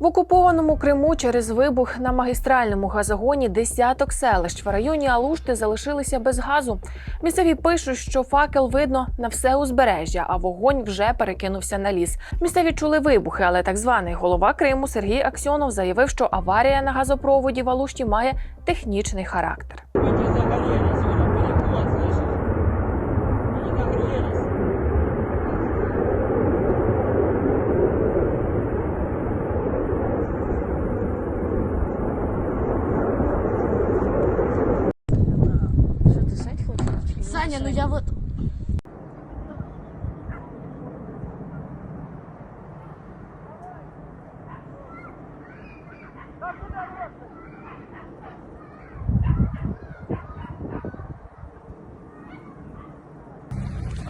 В окупованому Криму через вибух на магістральному газогоні десяток селищ в районі Алушти залишилися без газу. Місцеві пишуть, що факел видно на все узбережжя, а вогонь вже перекинувся на ліс. Місцеві чули вибухи, але так званий голова Криму Сергій Аксьонов заявив, що аварія на газопроводі в Алушті має технічний характер. Саня, ну я вот...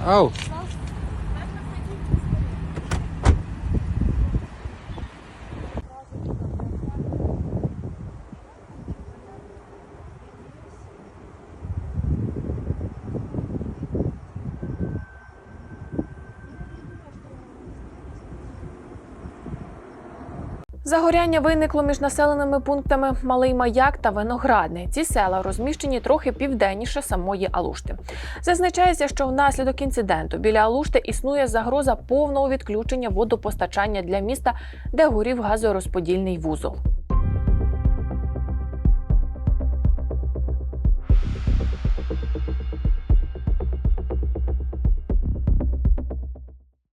Ау! Загоряння виникло між населеними пунктами Малий Маяк та Виноградний. Ці села розміщені трохи південніше самої Алушти. Зазначається, що внаслідок інциденту біля Алушти існує загроза повного відключення водопостачання для міста, де горів газорозподільний вузол.